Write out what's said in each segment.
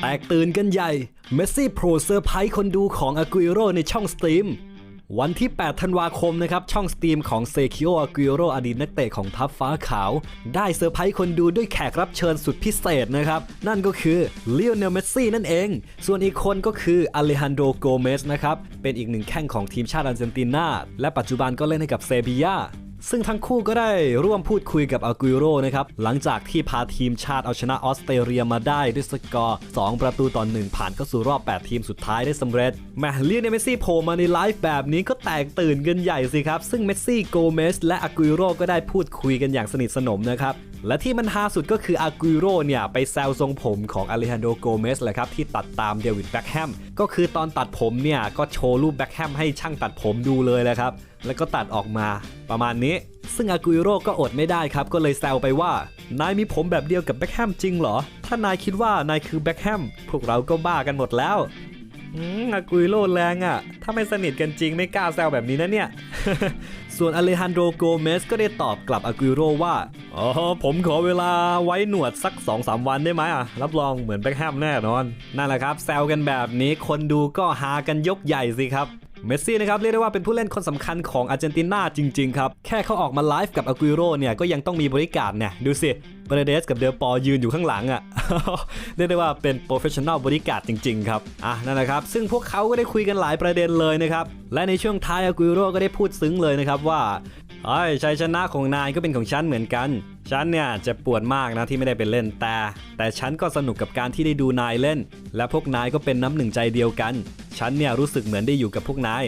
แตกตื่นกันใหญ่ เมสซี่โปรเซอร์ไพรส์คนดูของอากุ i โรในช่องสตรีม วันที่ 8 ธันวาคมนะครับ ช่องสตรีมของเซคิโออากุ i โรอดีตนักเตะของทัพฟ้าขาว ได้เซอร์ไพรส์คนดูด้วยแขกรับเชิญสุดพิเศษนะครับ นั่นก็คือเล o n เนลเมสซี่นั่นเอง ส่วนอีกคนก็คืออเลฮันโดโกเมสนะครับ เป็นอีกหนึ่งแข้งของทีมชาติอาร์เจนตินาและปัจจุบันก็เล่นให้กับเซบียา ซึ่งทั้งคู่ก็ได้ร่วมพูดคุยกับอากุยโรนะครับ หลังจากที่พาทีมชาติเอาชนะออสเตรเลียมาได้ด้วยสกอร์ 2 ประตูต่อ1ผ่านเข้าสู่รอบ 8 ทีมสุดท้ายได้สำเร็จแมเลียนเมสซี่โผล่มาในไลฟ์แบบนี้ก็แตกตื่นกันใหญ่สิครับ ซึ่งเมสซี่โกเมสและอากุยโรก็ได้พูดคุยกันอย่างสนิทสนมนะครับ และที่มันฮาสุดก็คืออากุโรเนี่ย ไปแซวทรงผมของอเลฮันโดโกเมสแหละครับที่ตัดตามเดวิดแบ็คแฮมก็คือตอนตัดผมเนี่ย ก็โชว์รูปแบ็คแฮมให้ช่างตัดผมดูเลยแหละครับ แล้วก็ตัดออกมาประมาณนี้ ซึ่งอากุโรก็อดไม่ได้ครับ ก็เลยแซวไปว่า นายมีผมแบบเดียวกับแบ็คแฮมจริงเหรอ ถ้านายคิดว่านายคือแบ็คแฮมพวกเราก็บ้ากันหมดแล้วอืมอากุยโรแรงอะ่ะ ถ้าไม่สนิทกันจริงไม่กล้าแซวแบบนี้นะเนี่ย ส่วนอเลฮันโดโกเมสก็ได้ตอบกลับอากุยโรว่า อ๋อผมขอเวลาไว้หนวดสัก2-3วันได้ไหมอะ รับรองเหมือนแบ็คแฮมแน่นอน นั่นแหละครับ แซวกันแบบนี้คนดูก็ฮากันยกใหญ่สิครับเมสซี่นะครับเรียกได้ว่าเป็นผู้เล่นคนสำคัญของอาร์เจนตินาจริง ๆ ครับ แค่เขาออกมาไลฟ์กับอากุโรเนี่ย ก็ยังต้องมีบริการเนี่ย ดูสิเบรเดสกับเดลปอยืนอยู่ข้างหลังอะ่ะเรียกได้ว่าเป็นโปรเฟชชั่น l ลบริการจริง ๆ ครับ อะ นั่นแหละครับ ซึ่งพวกเขาก็ได้คุยกันหลายประเด็นเลยนะครับ และในช่วงท้ายอากุโรก็ได้พูดซึ้งเลยนะครับว่า ไอ้ยชัยชนะของนายก็เป็นของฉันเหมือนกัน ฉันเนี่ยจะปวดมากนะที่ไม่ได้ไปเล่นแต่ แต่ฉันก็สนุกกับการที่ได้ดูนายเล่น และพวกนายก็เป็นน้ำหนึ่งใจเดียวกัน ฉันเนี่ยรู้สึกเหมือนได้อยู่กับพวกนาย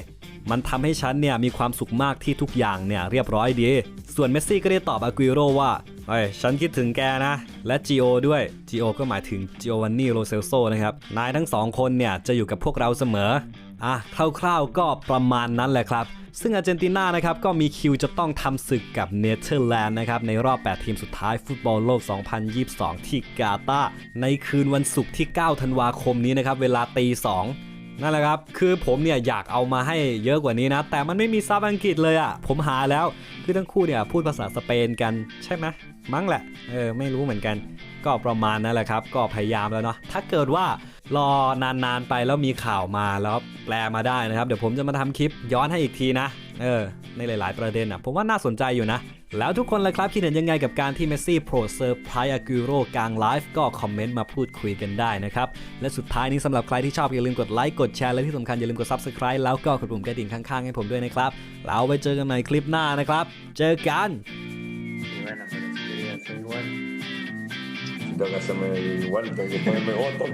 มันทำให้ฉันเนี่ยมีความสุขมากที่ทุกอย่างเนี่ยเรียบร้อยดี ส่วนเมสซี่ก็ได้ตอบอากุโรว่าเฮ้ยฉันคิดถึงแกนะ และจิโอด้วยจิโอก็หมายถึงจิโอวันนี่โรเซลโซนะครับ นายทั้งสองคนเนี่ยจะอยู่กับพวกเราเสมอ อะคร่าวๆก็ประมาณนั้นแหละครับ ซึ่งอาร์เจนตินานะครับก็มีคิวจะต้องทำศึกกับเนเธอร์แลนด์นะครับในรอบ 8 ทีมสุดท้ายฟุตบอลโลก 2022 ที่กาตาร์ในคืนวันศุกร์ที่ 9 ธันวาคมนี้นะครับเวลาตี2 นั่นแหละครับ คือผมเนี่ยอยากเอามาให้เยอะกว่านี้นะ แต่มันไม่มีซับอังกฤษเลยอะ่ะ ผมหาแล้ว คือทั้งคู่เนี่ยพูดภาษาสเปนกันใช่ไหมมั้งแหละ เออ ไม่รู้เหมือนกัน ก็ประมาณนั่นแหละครับ ก็พยายามแล้วเนาะ ถ้าเกิดว่ารอนานๆไปแล้วมีข่าวมาแล้วแปลมาได้นะครับ เดี๋ยวผมจะมาทำคลิปย้อนให้อีกทีนะ เออในหลาย ๆ ประเด็นอะผมว่าน่าสนใจอยู่นะ แล้วทุกคนล่ะครับคิดเห็นยังไงกับการที่เมสซี่โปรเซอร์ไพร์อากิโรกลางไลฟ์ก็คอมเมนต์มาพูดคุยกันได้นะครับ และสุดท้ายนี้สำหรับใครที่ชอบอย่าลืมกดไลค์กดแชร์และที่สำคัญอย่าลืมกด Subscribe แล้วก็กดปุ่มกระดิ่งข้าง ๆ ให้ผมด้วยนะครับแล้วไว้เจอกันใหม่คลิปหน้านะครับ เจอกัน Buena, pero si quería hacer igual. Tengo que hacerme igual, tengo que ponerme botox.